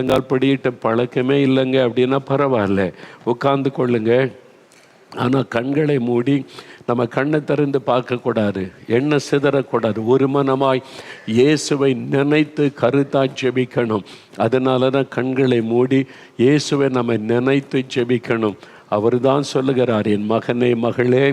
முழங்கால் படியிட்ட பழக்கமே இல்லைங்க அப்படின்னா பரவாயில்ல. உட்கார்ந்து கொள்ளுங்க. ஆனால் கண்களை மூடி நம்ம கண்ணை திறந்து பார்க்கக்கூடாது எண்ணெய் சிதறக்கூடாது ஒரு மனமாய் இயேசுவை நினைத்து கருத்தாய் ஜெபிக்கணும். அதனால தான் கண்களை மூடி இயேசுவை நம்ம நினைத்து ஜெபிக்கணும். அவர் தான் சொல்லுகிறார் என் மகனே மகளே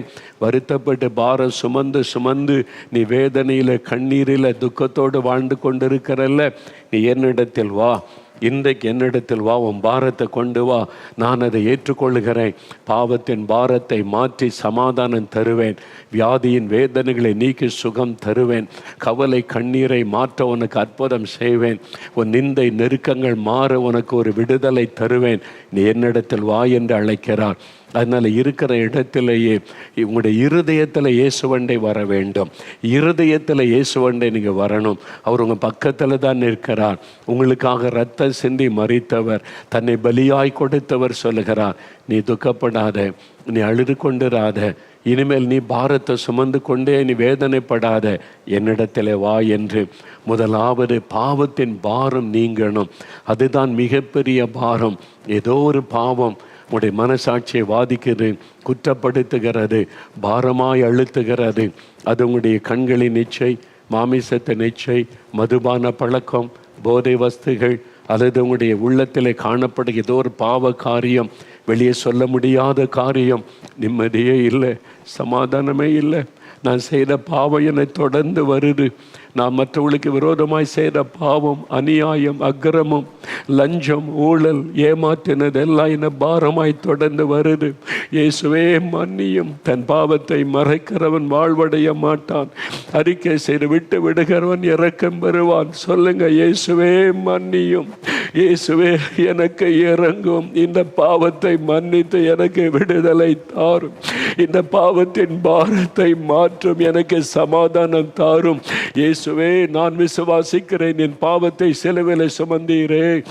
வருத்தப்பட்டு பாரம் சுமந்து சுமந்து நீ வேதனையில் கண்ணீரில் துக்கத்தோடு வாழ்ந்து கொண்டிருக்கிறல்ல நீ என்னிடத்தில் வா. இன்றைக்கு என்னிடத்தில் வா உன் பாரத்தை கொண்டு வா. நான் அதை ஏற்றுக்கொள்ளுகிறேன். பாவத்தின் பாரத்தை மாற்றி சமாதானம் தருவேன். வியாதியின் வேதனைகளை நீக்கி சுகம் தருவேன். கவலை கண்ணீரை மாற்ற உனக்கு அற்புதம் செய்வேன். உன் நிந்தை நெருக்கங்கள் மாற உனக்கு ஒரு விடுதலை தருவேன். நீ என்னிடத்தில் வா என்று அழைக்கிறார். அதனால் இருக்கிற இடத்திலேயே உங்களுடைய இருதயத்தில் இயேசுவண்டை வர வேண்டும். இருதயத்தில் இயேசுவண்டை நீங்கள் வரணும். அவர் உங்கள் பக்கத்தில் தான் நிற்கிறார். உங்களுக்காக ரத்த சிந்தி மறித்தவர் தன்னை பலியாய் கொடுத்தவர் சொல்லுகிறார் நீ துக்கப்படாத நீ அழுது கொண்டுராத இனிமேல் நீ பாரத்தை சுமந்து கொண்டே நீ வேதனைப்படாத என்னிடத்தில் வா என்று. முதலாவது பாவத்தின் பாரம் நீங்கணும். அதுதான் மிகப்பெரிய பாரம். ஏதோ ஒரு பாவம் உடைய மனசாட்சியை வாதிக்கிறது குற்றப்படுத்துகிறது பாரமாய் அழுத்துகிறது. அது உங்களுடைய கண்களின் நிச்சை மாமிசத்தை நிச்சை மதுபான பழக்கம் போதை வஸ்துகள் அல்லது உங்களுடைய உள்ளத்திலே காணப்படும் ஏதோ ஒரு பாவ காரியம் வெளியே சொல்ல முடியாத காரியம் நிம்மதியே இல்லை சமாதானமே இல்லை. நான் செய்த பாவம் என்னை தொடர்ந்து வருது. நான் மற்றவர்களுக்கு விரோதமாய் செய்த பாவம் அநியாயம் அக்கிரமம் லஞ்சம் ஊழல் ஏமாற்றினது எல்லாம் என்ன பாரமாய் தொடர்ந்து வருது. இயேசுவே மன்னியும். தன் பாவத்தை மறைக்கிறவன் வாழ்வடைய மாட்டான். அறிக்கை செய்து விட்டு விடுகிறவன் இறக்கம் பெறுவான். சொல்லுங்க இயேசுவே மன்னியும். இயேசுவே எனக்கு இறங்கும். இந்த பாவத்தை மன்னித்து எனக்கு விடுதலை தாரும். இந்த பாவத்தின் பாரத்தை மாற்றும் எனக்கு சமாதானம் தாரும். இயேசுவே நான் விசுவாசிக்கிறேன். என் பாவத்தை செலவில் சுமந்தீரே.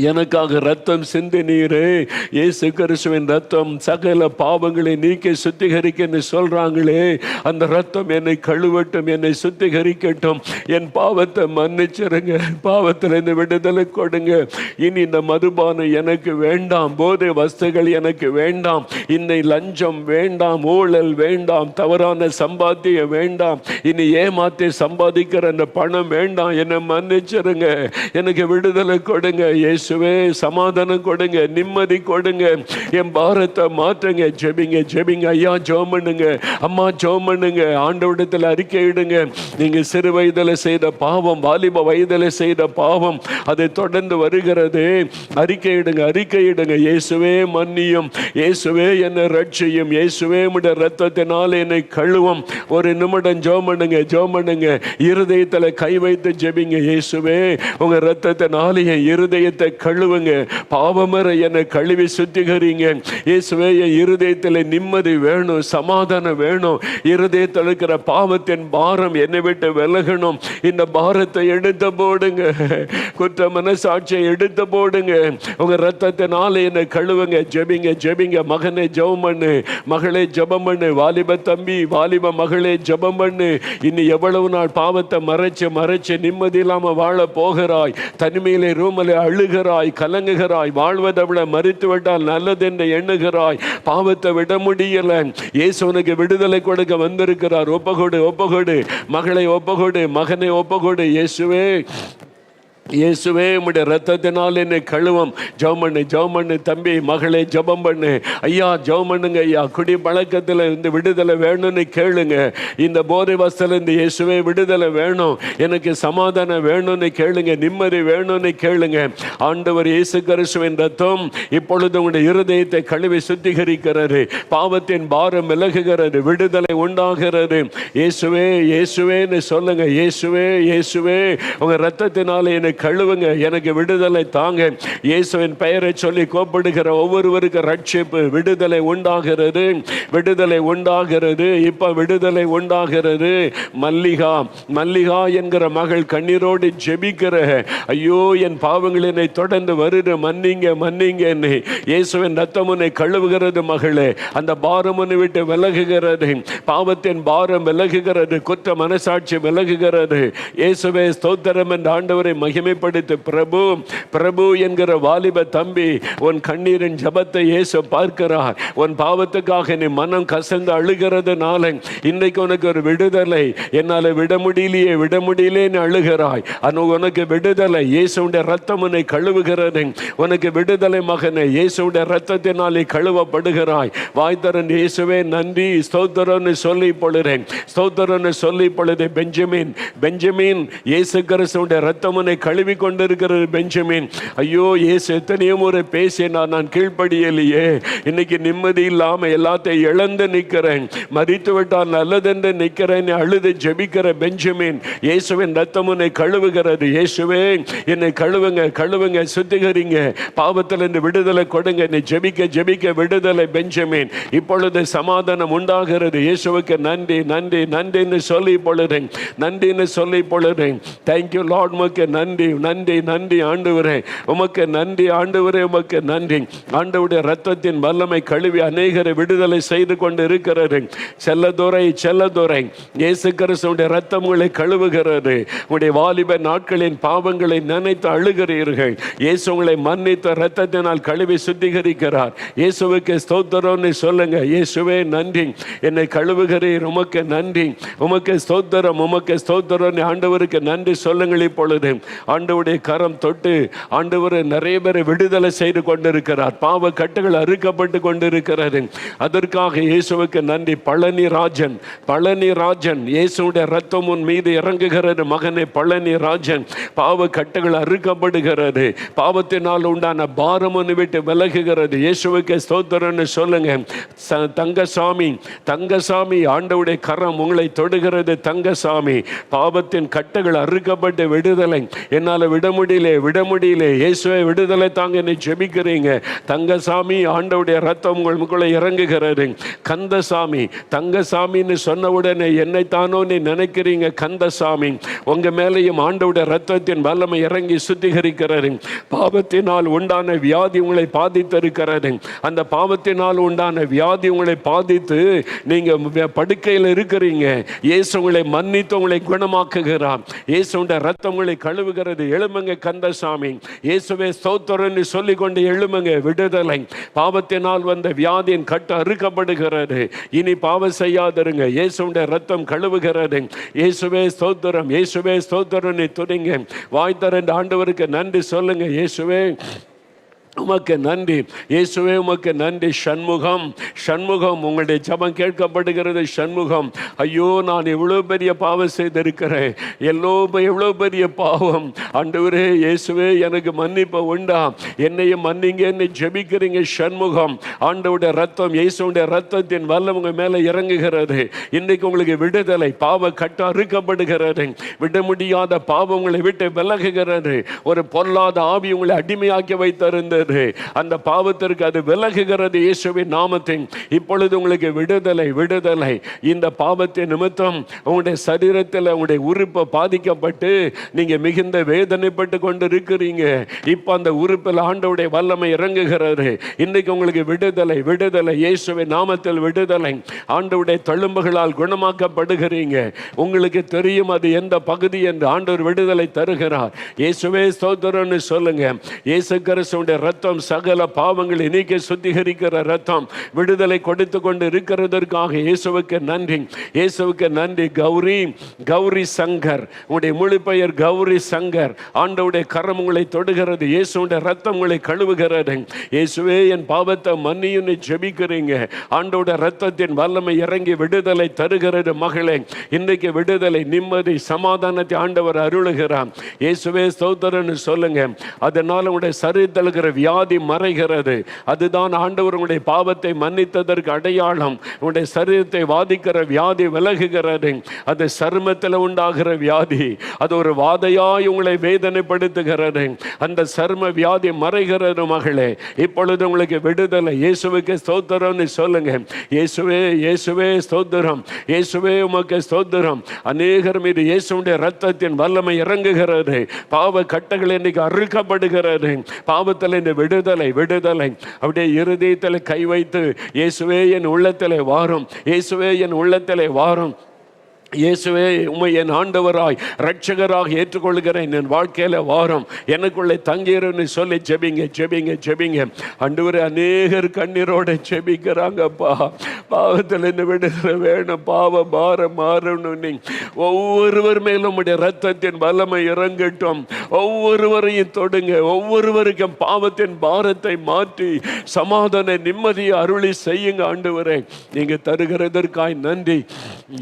எனக்காக ரத்தம் சிந்தினீரே இயேசு கிறிஸ்துவின் ரத்தம் சகல பாவங்களை நீக்கி சுத்திகரிக்கன்னு சொல்றாங்களே. அந்த ரத்தம் என்னை கழுவட்டும் என்னை சுத்திகரிக்கட்டும். என் பாவத்தை மன்னிச்சிருங்க. பாவத்தில் இந்த விடுதலை கொடுங்க. இனி இந்த மதுபானம் எனக்கு வேண்டாம். போதை வஸ்துகள் எனக்கு வேண்டாம். இன்னை லஞ்சம் வேண்டாம். ஊழல் வேண்டாம். தவறான சம்பாத்தியம் வேண்டாம். இனி ஏமாத்தி சம்பாதிக்கிற அந்த பணம் வேண்டாம். என்னை மன்னிச்சிருங்க. எனக்கு விடுதலை கொடுங்க. இயேசுவே சமாதானம் கொடுங்க நிம்மதி கொடுங்க. என் பாரத்தை மாற்றுங்க ஜெபிங்க ஜெபிங்க. ஐயா ஜோம் பண்ணுங்க அம்மா ஜோம் பண்ணுங்க ஆண்டவிடத்தில் அறிக்கையிடுங்க நீங்க சிறு வயதில் செய்த பாவம் வாலிப வயதில் செய்த பாவம் அதை தொடர்ந்து வருகிறது. அறிக்கையிடுங்க அறிக்கையிடுங்க இயேசுவே மன்னியும். இயேசுவே என்னை ரட்சியும். இயேசுவே உடைய ரத்தத்தினால் என்னை கழுவும். ஒரு நிமிடம் ஜோம் பண்ணுங்க ஜோம் பண்ணுங்க இருதயத்தில் கை வைத்து ஜெபிங்க. இயேசுவே உங்க ரத்தத்தினால என் இருதயத்தை கழுவுங்க. பாவமர என்னை கழுவி சுத்திகரிங்க. இயேசுவே என் இருதயத்தில் நிம்மதி வேணும் சமாதானம் வேணும். இருதயத்தில் இருக்கிற பாவத்தின் பாரம் என்னை விட்டு விலகணும். இந்த பாரத்தை எடுத்து போடுங்க. குற்ற மனசாட்சியை எடுத்து போடுங்க. உங்க ரத்தத்தினால என்னை கழுவுங்க. ஜெபிங்க ஜெபிங்க. மகனை ஜெபம் பண்ணு. மகளே ஜெபம் பண்ணு. வாலிப தம்பி வாலிப மகளே ஜெபம் பண்ணு. இன்னும் எவ்வளவு நாள் பாவத்தை மறைச்சு மறைச்சு நிம்மதி இல்லாம வாழ போகிறாய். தனிமையிலே ரூமில் அழுகிறாய் கலங்குகிறாய் வாழ்வதை விட மறித்து விட்டால் நல்லது என்று எண்ணுகிறாய். பாவத்தை விட முடியல. இயேசு உனக்கு விடுதலை கொடுக்க வந்திருக்கிறார். ஒப்பகொடு ஒப்பகொடு. மகளை ஒப்பகொடு மகனை ஒப்பகொடு. இயேசுவே இயேசுவே உடைய ரத்தத்தினால் என்னை கழுவம். ஜெபம் பண்ணு ஜெபம் பண்ணு தம்பி மகளே ஜெபம் பண்ணு. ஐயா ஜெபம் பண்ணுங்க ஐயா குடி பழக்கத்தில் இருந்து விடுதலை வேணும்னு கேளுங்க. இந்த போதை வசல இந்த இயேசுவே விடுதலை வேணும். எனக்கு சமாதானம் வேணும்னு கேளுங்க. நிம்மதி வேணும்னு கேளுங்க. ஆண்டவர் இயேசு கரிசுவின் ரத்தம் இப்பொழுது உங்களுடைய இருதயத்தை கழுவி சுத்திகரிக்கிறது. பாவத்தின் பாரம் விலகுகிறது. விடுதலை உண்டாகிறது. இயேசுவே இயேசுவேன்னு சொல்லுங்க. இயேசுவே இயேசுவே உங்கள் ரத்தத்தினால என்னை கழுவுங்க எனக்கு விடுதலை தாங்க. இயேசுவின் பெயரை சொல்லி கோப்படுகிற ஒவ்வொருவருக்கு ரட்சிப்பு விடுதலை உண்டாகிறது. விடுதலை உண்டாகிறது. இப்ப விடுதலை உண்டாகிறது. மல்லிகா மல்லிகா என்கிற மகள் கண்ணீரோடு ஜெபிக்கிற ஐயோ என் பாவங்கள் என்னை தொடர்ந்து வருது. மன்னிங்க மன்னிங்க என்னை இயேசுவின் ரத்தம் உன்னை கழுவுகிறது மகளே. அந்த பாரம் உன்னை விட்டு விலகுகிறது. பாவத்தின் பாரம் விலகுகிறது. குற்ற மனசாட்சி விலகுகிறது. இயேசுவே ஸ்தோத்திரம் என்ற ஆண்டவரை மகிமை மகிமைப்படுத்து. பிரபு பிரபு என்கிற வாலிப தம்பி உன் கண்ணீரின் ஜபத்தை இயேசு பார்க்கிறார். உன் பாவத்துக்காக நீ மனம் கசந்து அழுகிறதுனால இன்னைக்கு உனக்கு ஒரு விடுதலை. என்னால் விட முடியலையே விட முடியலேன்னு அழுகிறாய். ஆனால் உனக்கு விடுதலை. இயேசுடைய ரத்தம் உன்னை கழுவுகிறது. உனக்கு விடுதலை மகனை இயேசுடைய ரத்தத்தினாலே கழுவப்படுகிறாய். வாய்தரன் இயேசுவே நன்றி. ஸ்தோத்திரன்னு சொல்லி பொழுறேன் ஸ்தோத்திரன்னு சொல்லி பொழுது பெஞ்சமின் பெஞ்சமின் இயேசு கிறிஸ்துடைய ரத்தம் உன்னை கழுவி கொண்டிருக்கிறது பெஞ்சமின். ஐயோ ஏசு எத்தனையோ முறை பேசினா நான் கீழ்ப்படியலையே. இன்னைக்கு நிம்மதி இல்லாம எல்லாத்தையும் இழந்து நிற்கிறேன் மறித்து விட்டால் நல்லதென்று நிற்கிறேன் அழுது ஜெபிக்கிற பெஞ்சமின். இயேசுவின் ரத்தம் உன்னை கழுவுகிறது. இயேசுவே என்னை கழுவுங்க கழுவுங்க சுத்திகரிங்க. பாவத்தில் இருந்து விடுதலை கொடுங்க. என்னை ஜெபிக்க ஜெபிக்க விடுதலை பெஞ்சமின். இப்பொழுது சமாதானம் உண்டாகிறது. இயேசுவுக்கு நன்றி நன்றி நன்றின்னு சொல்லி பொழுது நன்றின்னு சொல்லி பொழுது தேங்க்யூ லார்ட் நன்றி. நன்றி நன்றி நன்றி ஆண்டவரே. உமக்கு நன்றி ஆண்டவரே உமக்கு நன்றி. ஆண்டவுடைய ரத்தத்தின் வல்லமை கழுவி அநேகரை விடுதலை செய்து கொண்டு இருக்கிறது செல்லதுரை செல்லதுரை இயேசு கிறிஸ்துடைய ரத்தம் உங்களை கழுவுகிறது. உங்களுடைய வாலிப நாட்களின் பாவங்களை நினைத்து அழுகிறீர்கள். இயேசு உங்களை மன்னித்த ரத்தத்தினால் கழுவி சுத்திகரிக்கிறார். இயேசுவுக்கு ஸ்தோத்திரம்னு சொல்லுங்க. இயேசுவே நன்றி. என்னை கழுவுகிறீர் உமக்கு நன்றி. உமக்கு ஸ்தோத்திரம் உமக்கு ஸ்தோத்திரம் ஆண்டவருக்கு நன்றி சொல்லுங்கள் இப்பொழுது. ஆண்டவருடைய கரம் தொட்டு ஆண்டவர் நிறைய பேரை விடுதலை செய்து கொண்டிருக்கிறார். பாவ கட்டுகள் அறுக்கப்பட்டு கொண்டிருக்கிறது. அதற்காக இயேசுவுக்கு நன்றி. பழனி ராஜன் பழனி ராஜன் இயேசுடைய ரத்தம் உன் மீது இறங்குகிறது. மகனே பழனி ராஜன் பாவ கட்டுகள் அறுக்கப்படுகிறது. பாவத்தினால் உண்டான பாரம் ஒன்று விட்டு விலகுகிறது. இயேசுவுக்கு ஸ்தோத்திரன்னு சொல்லுங்க. ச- தங்கசாமி தங்கசாமி ஆண்டவுடைய கரம் உங்களை தொடுகிறது. தங்கசாமி பாவத்தின் கட்டுகள் அறுக்கப்பட்டு விடுதலை. என்னால் விட முடியல விட முடியல. இயேசுவை விடுதலை தாங்க என்னை ஜெபிக்கிறீங்க. தங்கசாமி ஆண்டவுடைய ரத்தம் உங்களுக்குள்ள இறங்குகிறாரு கந்தசாமி தங்கசாமின்னு சொன்ன உடனே என்னை தானோ நீ நினைக்கிறீங்க கந்தசாமி. உங்க மேலேயும் ஆண்டவுடைய ரத்தத்தின் வல்லமை இறங்கி சுத்திகரிக்கிறாரு பாவத்தினால் உண்டான வியாதி உங்களை பாதித்திருக்கிறாரு அந்த பாவத்தினால் உண்டான வியாதி உங்களை பாதித்து நீங்க படுக்கையில் இருக்கிறீங்க. இயேசு உங்களை மன்னித்து உங்களை குணமாக்குகிறார். இயேசுடைய ரத்தம் உங்களை கழுவுகிறது. எழுமுங்க கந்தசாமி இயேசுவே ஸ்தோத்திரன்னு சொல்லி கொண்டு எழுமுங்க விடுதலை. பாவத்தினால் வந்த வியாதியின் கட்டு அறுக்கப்படுகிறது. இனி பாவம் செய்யாதிருங்க. இயேசுடைய ரத்தம் கழுவுகிறது. இயேசுவே ஸ்தோத்திரம் இயேசுவே ஸ்தோத்திரன்னு துணிங்க வாய் ஆண்டவருக்கு நன்றி சொல்லுங்க இயேசுவே. உமக்கு நன்றி. இயேசுவே உமக்கு நன்றி. சண்முகம் சண்முகம் உங்களுடைய ஜபம் கேட்கப்படுகிறது. சண்முகம் ஐயோ நான் எவ்வளோ பெரிய பாவம் செய்திருக்கிறேன். எல்லோ எவ்வளோ பெரிய பாவம். ஆண்டவரே இயேசுவே எனக்கு மன்னிப்பு உண்டா? என்னையும் மன்னிங்கன்னு ஜெபிக்கிறீங்க சண்முகம். ஆண்டவுடைய ரத்தம் இயேசுடைய ரத்தத்தின் வல்ல உங்க மேலே இறங்குகிறது. இன்றைக்கு உங்களுக்கு விடுதலை பாவ கட்டம் அறுக்கப்படுகிறது. விட முடியாத பாவம் உங்களை விட்டு விலகுகிறது. ஒரு பொல்லாத ஆவி உங்களை அடிமையாக்கி வைத்திருந்தது. அந்த பாவத்திற்கு அது விலகுகிறது இயேசுவின் நாமத்தின் இப்பொழுது உங்களுக்கு விடுதலை விடுதலை. இந்த பாவத்தின் நிமித்தம் உங்களுடைய சரீரத்தில் உங்களுடைய உறுப்பை பாதிக்கப்பட்டு நீங்க மிகுந்த வேதனைப்பட்டு கொண்டு இருக்கிறீங்க இப்போ அந்த உறுப்பில் ஆண்டவுடைய வல்லமை இறங்குகிறது. இன்னைக்கு உங்களுக்கு விடுதலை விடுதலை. இயேசுவின் நாமத்தில் விடுதலை. ஆண்டவுடைய தழும்புகளால் குணமாக்கப்படுகிறீங்க. உங்களுக்கு தெரியும் அது எந்த பகுதி என்று ஆண்டவர் விடுதலை தருகிறார். இயேசுவே சோதரன்னு சொல்லுங்க. இயேசு கிறிஸ்துடைய ரத்தம் சகல பாவங்களை நீக்கி சுத்திகரிக்கிற ரத்தம் விடுதலை கொடுத்து கொண்டு இருக்கிறதற்காக இயேசுவுக்கு நன்றி. இயேசுவுக்கு நன்றி கௌரி கௌரி சங்கர். உங்களுடைய முழு பெயர் கௌரி சங்கர். ஆண்டவுடைய கரம் உங்களை தொடுகிறது இயேசுடைய ரத்தம் உங்களை கழுவுகிறது. இயேசுவே என் பாவத்தை மன்னியுன்னு ஜெபிக்கிறீங்க. ஆண்டோட ரத்தத்தின் வல்லமை இறங்கி விடுதலை தருகிறது மகளே. இன்னைக்கு விடுதலை நிம்மதி சமாதானத்தை ஆண்டவர் அருளுகிறார். இயேசுவே ஸ்தோத்திரன்னு சொல்லுங்க. அதனால உங்களுடைய சரீரத்தில் இருக்கிற வியாதி மறைகிறது. அதுதான் ஆண்டவர் உங்களுடைய பாவத்தை மன்னித்ததற்கு அடையாளம். உங்களுடைய சரீரத்தை வாதிக்கிற வியாதி விலகுகிறது. அது சருமத்தில் உண்டாகிற வியாதி. அது ஒரு வாதையாய் உங்களை வேதனைப்படுத்துகிறது. அந்த சர்ம வியாதி மறைகிறது மகளே. இப்பொழுது உங்களுக்கு விடுதலை. இயேசுவுக்கு ஸ்தோத்திரம்னு சொல்லுங்க. இயேசுவே இயேசுவே ஸ்தோத்திரம். இயேசுவே உமக்கு ஸ்தோத்திரம். அநேகர் மீது இயேசுடைய ரத்தத்தின் வல்லமை இறங்குகிறது. பாவ கட்டுகள் இன்னைக்கு அறுக்கப்படுகிறது. பாவத்தில் இந்த விடுதலை விடுதலை. அப்படியே இருதயத்தில் கை வைத்து இயேசுவே என் உள்ளத்திலே வாரும். இயேசுவே என் உள்ளத்திலே வாரும். இயேசுவே உண்மை என் ஆண்டவராய் ரட்சகராக ஏற்றுக்கொள்கிறேன். என் வாழ்க்கையில் வாரம் எனக்குள்ளே தங்கிருன்னு சொல்லி ஜெபிங்க ஜெபிங்க ஜெபிங்க. அண்டுவர் அநேகர் கண்ணீரோட ஜெபிக்கிறாங்கப்பா. பாவத்தில் என்ன விடுதலை வேணும் பாவம் மாற மாறணும் நீ. ஒவ்வொருவர் மேலும் உடைய ரத்தத்தின் வல்லமை இறங்கட்டும். ஒவ்வொருவரையும் தொடுங்க ஒவ்வொருவருக்கும் பாவத்தின் பாரத்தை மாற்றி சமாதான நிம்மதியை அருளி செய்யுங்க ஆண்டுவரே. நீங்கள் தருகிறதற்காய் நன்றி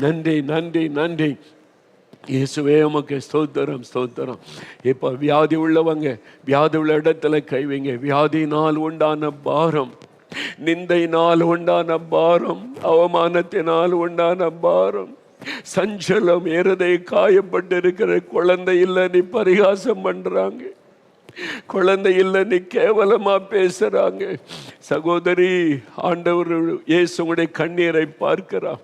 நன்றி நன்றி. நன்றி இயேசுவே உமக்கு ஸ்தோத்திரம் ஸ்தோத்திரம். இப்போ வியாதி உள்ளவங்க வியாதி உள்ள இடத்துல கைவிங்க வியாதியினால் உண்டான பாரம் நிந்தையினால் உண்டான பாரம் அவமானத்தினால் உண்டான பாரம். சஞ்சலம் ஏறதை காயப்பட்டு இருக்கிற குழந்தை இல்லை நீ பரிகாசம் பண்றாங்க. குழந்தை இல்லை நீ கேவலமா பேசுறாங்க. சகோதரி ஆண்டவர் இயேசு உங்களுடைய கண்ணீரை பார்க்கிறான்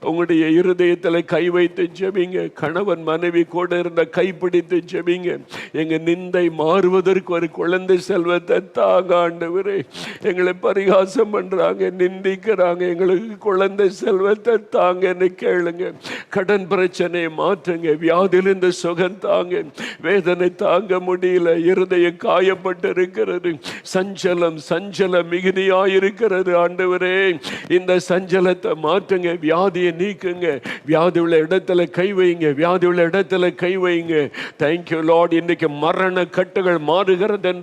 உங்களுடைய இருதயத்தில் கை வைத்து ஜெபிங்க. கணவன் மனைவி கூட இருந்த கைப்பிடித்து ஜெபிங்க. எங்க நிந்தை மாறுவதற்கு ஒரு குழந்தை செல்வத்தை தாங்க ஆண்டவரே. எங்களை பரிகாசம் பண்றாங்க நிந்திக்கிறாங்க. எங்களுக்கு குழந்தை செல்வத்தை தாங்கன்னு கேளுங்க. கடன் பிரச்சனையை மாற்றுங்க. வியாதியிலிருந்து சுகம் தாங்க. வேதனை தாங்க முடியல. இருதயம் காயப்பட்டு இருக்கிறது சஞ்சலம் சஞ்சலம் மிகுதியாயிருக்கிறது ஆண்டவரே. இந்த சஞ்சலத்தை மாற்றுங்க வியாதியை நீக்குங்க. வியாதி உள்ள இடத்துல கை வைங்க வியாதி உள்ள இடத்துல கை வைங்க. தேங்க்யூ லார்ட் இன்னைக்கு மரண கட்டுகள் மாறுகிறது